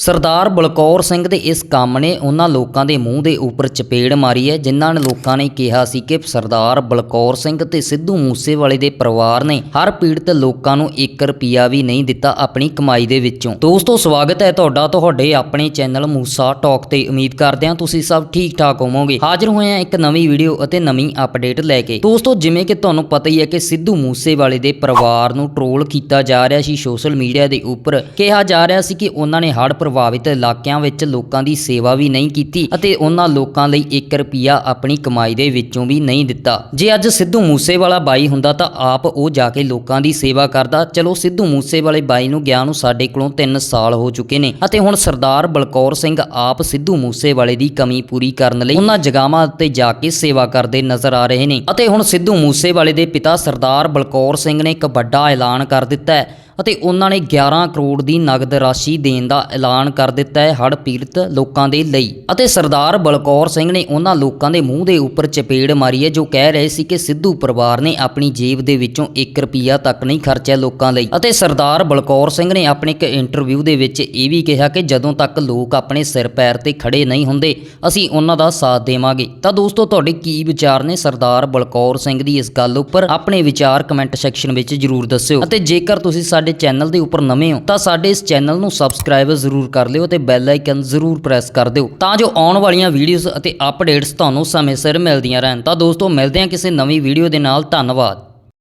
ਸਰਦਾਰ ਬਲਕੌਰ ਸਿੰਘ ਦੇ ਇਸ ਕੰਮ ਨੇ ਉਹਨਾਂ ਲੋਕਾਂ ਦੇ ਮੂੰਹ ਦੇ ਉੱਪਰ ਚਪੇੜ ਮਾਰੀ ਹੈ, ਜਿਨ੍ਹਾਂ ਨੇ ਲੋਕਾਂ ਨੇ ਕਿਹਾ ਸੀ ਕਿ ਸਰਦਾਰ ਬਲਕੌਰ ਸਿੰਘ ਤੇ ਸਿੱਧੂ ਮੂਸੇਵਾਲੇ ਦੇ ਪਰਿਵਾਰ ਨੇ ਹਰ ਪੀੜਤ ਲੋਕਾਂ ਨੂੰ 1 ਰੁਪਿਆ ਵੀ ਨਹੀਂ ਦਿੱਤਾ ਆਪਣੀ ਕਮਾਈ ਦੇ ਵਿੱਚੋਂ। ਦੋਸਤੋ, ਸਵਾਗਤ ਹੈ ਤੁਹਾਡਾ, ਤੁਹਾਡੇ ਆਪਣੇ ਚੈਨਲ ਮੂਸਾ ਟਾਕ ਤੇ ਉਮੀਦ ਕਰਦੇ ਹਾਂ ਤੁਸੀਂ ਸਭ ਠੀਕ ਠਾਕ ਹੋਵੋਗੇ। ਹਾਜ਼ਰ ਹੋਏ ਹਾਂ ਇੱਕ ਨਵੀਂ ਵੀਡੀਓ ਅਤੇ ਨਵੀਂ ਅਪਡੇਟ ਲੈ ਕੇ। ਦੋਸਤੋ, ਜਿਵੇਂ ਕਿ ਤੁਹਾਨੂੰ ਪਤਾ ਹੀ ਹੈ ਕਿ ਸਿੱਧੂ ਮੂਸੇਵਾਲੇ ਦੇ ਪਰਿਵਾਰ ਨੂੰ ਟ੍ਰੋਲ ਕੀਤਾ ਜਾ ਰਿਹਾ ਸੀ ਸੋਸ਼ਲ ਮੀਡੀਆ ਦੇ ਉੱਪਰ। ਕਿਹਾ ਜਾ ਰਿਹਾ ਸੀ ਕਿ ਉਹਨਾਂ ਨੇ ਹੜ੍ਹ ਪ੍ਰਭਾਵਿਤ ਇਲਾਕਿਆਂ ਵਿੱਚ ਲੋਕਾਂ ਦੀ ਸੇਵਾ ਵੀ ਨਹੀਂ ਕੀਤੀ ਅਤੇ ਉਹਨਾਂ ਲੋਕਾਂ ਲਈ 1 ਰੁਪਿਆ ਆਪਣੀ ਕਮਾਈ ਦੇ ਵਿੱਚੋਂ ਵੀ ਨਹੀਂ ਦਿੱਤਾ। ਜੇ ਅੱਜ ਸਿੱਧੂ ਮੂਸੇਵਾਲਾ ਬਾਈ ਹੁੰਦਾ ਤਾਂ ਆਪ ਉਹ ਜਾ ਕੇ ਲੋਕਾਂ ਦੀ ਸੇਵਾ ਕਰਦਾ। ਚਲੋ ਸਿੱਧੂ ਮੂਸੇਵਾਲੇ ਬਾਈ ਨੂੰ ਗਿਆ ਨੂੰ ਸਾਡੇ ਕੋਲੋਂ 3 ਸਾਲ ਹੋ ਚੁੱਕੇ ਨੇ ਅਤੇ ਹੁਣ ਸਰਦਾਰ ਬਲਕੌਰ ਸਿੰਘ ਆਪ ਸਿੱਧੂ ਮੂਸੇਵਾਲੇ ਦੀ ਕਮੀ ਪੂਰੀ ਕਰਨ ਲਈ ਉਹਨਾਂ ਜਗਾਵਾਂ ਉੱਤੇ ਜਾ ਕੇ ਸੇਵਾ ਕਰਦੇ ਨਜ਼ਰ ਆ ਰਹੇ ਨੇ ਅਤੇ ਹੁਣ ਸਿੱਧੂ ਮੂਸੇਵਾਲੇ ਦੇ ਪਿਤਾ ਸਰਦਾਰ ਬਲਕੌਰ ਸਿੰਘ ਨੇ ਇੱਕ ਵੱਡਾ ਐਲਾਨ ਕਰ ਦਿੱਤਾ ਹੈ। ਅਤੇ ਉਹਨਾਂ ਨੇ 11 ਕਰੋੜ ਦੀ ਨਗਦ ਰਾਸ਼ੀ ਦੇਣ ਦਾ ਐਲਾਨ ਕਰ ਦਿੱਤਾ ਹੈ ਹੜ੍ਹ ਪੀੜਤ ਲੋਕਾਂ ਦੇ ਲਈ। ਅਤੇ ਸਰਦਾਰ ਬਲਕੌਰ ਸਿੰਘ ਨੇ ਉਹਨਾਂ ਲੋਕਾਂ ਦੇ ਮੂੰਹ ਦੇ ਉੱਪਰ ਚਪੇੜ ਮਾਰੀ ਹੈ, ਜੋ ਕਹਿ ਰਹੇ ਸੀ ਕਿ ਸਿੱਧੂ ਪਰਿਵਾਰ ਨੇ ਆਪਣੀ ਜੇਬ ਦੇ ਵਿੱਚੋਂ 1 ਰੁਪਿਆ ਤੱਕ ਨਹੀਂ ਖਰਚਿਆ ਲੋਕਾਂ ਲਈ। ਅਤੇ ਸਰਦਾਰ ਬਲਕੌਰ ਸਿੰਘ ਨੇ ਆਪਣੇ ਇੱਕ ਇੰਟਰਵਿਊ ਦੇ ਵਿੱਚ ਇਹ ਵੀ ਕਿਹਾ ਕਿ ਜਦੋਂ ਤੱਕ ਲੋਕ ਆਪਣੇ ਸਿਰ ਪੈਰ ਤੇ ਖੜੇ ਨਹੀਂ ਹੁੰਦੇ, ਅਸੀਂ ਉਹਨਾਂ ਦਾ ਸਾਥ ਦੇਵਾਂਗੇ। ਤਾਂ ਦੋਸਤੋ, ਤੁਹਾਡੇ ਕੀ ਵਿਚਾਰ ਨੇ ਸਰਦਾਰ ਬਲਕੌਰ ਸਿੰਘ ਦੀ ਇਸ ਗੱਲ ਉੱਪਰ? ਆਪਣੇ ਵਿਚਾਰ ਕਮੈਂਟ ਸੈਕਸ਼ਨ ਵਿੱਚ ਜਰੂਰ ਦੱਸਿਓ। ਅਤੇ ਜੇਕਰ ਤੁਸੀਂ ਸਾਡੇ ਸਾਡੇ ਚੈਨਲ ਦੇ ਉੱਪਰ ਨਵੇਂ ਹੋ ਤਾਂ ਸਾਡੇ ਇਸ ਚੈਨਲ ਨੂੰ ਸਬਸਕ੍ਰਾਈਬ ਜ਼ਰੂਰ ਕਰ ਲਿਓ ਤੇ ਬੈਲ ਆਈਕਨ ਜ਼ਰੂਰ ਪ੍ਰੈਸ ਕਰ ਦਿਓ ਤਾਂ ਜੋ ਆਉਣ ਵਾਲੀਆਂ ਵੀਡੀਓਜ਼ ਅਤੇ ਅਪਡੇਟਸ ਤੁਹਾਨੂੰ ਸਮੇਂ ਸਿਰ ਮਿਲਦੀਆਂ ਰਹਿਣ ਤਾਂ ਦੋਸਤੋ ਮਿਲਦੇ ਹਾਂ ਕਿਸੇ ਨਵੀਂ ਵੀਡੀਓ ਦੇ ਨਾਲ ਧੰਨਵਾਦ